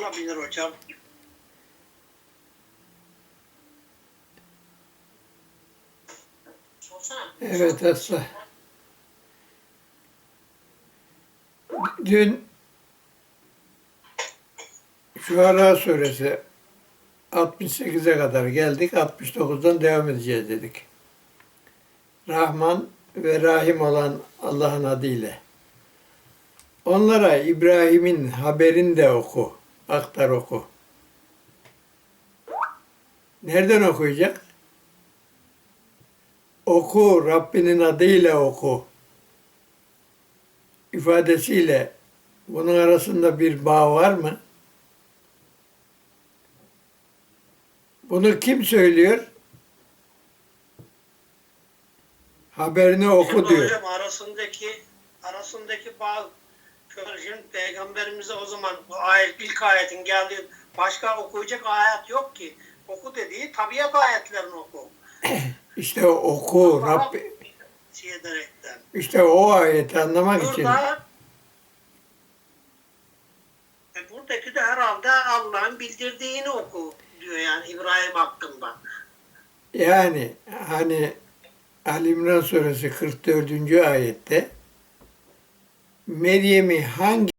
Olabilir hocam. Evet Aslı. Dün Şuara suresi 68'e kadar geldik. 69'dan devam edeceğiz dedik. Rahman ve Rahim olan Allah'ın adıyla. Onlara İbrahim'in haberini de oku. Aktar oku. Nereden okuyacak? Oku, Rabbinin adıyla oku. ifadesiyle bunun arasında bir bağ var mı? Bunu kim söylüyor? Haberini oku diyor. Hocam arasındaki arasındaki bağ şimdi peygamberimize o zaman bu ayet ilk ayetin geldiği başka okuyacak ayet yok ki. Oku dediği tabiat ayetlerini oku. İşte oku, Allah'a Rabbi, şey ederekten. işte o ayeti anlamak için. Burada e, buradaki de herhalde Allah'ın bildirdiğini oku diyor yani İbrahim hakkında. Yani hani Ali İmran suresi 44. ayette Meryem'i hangi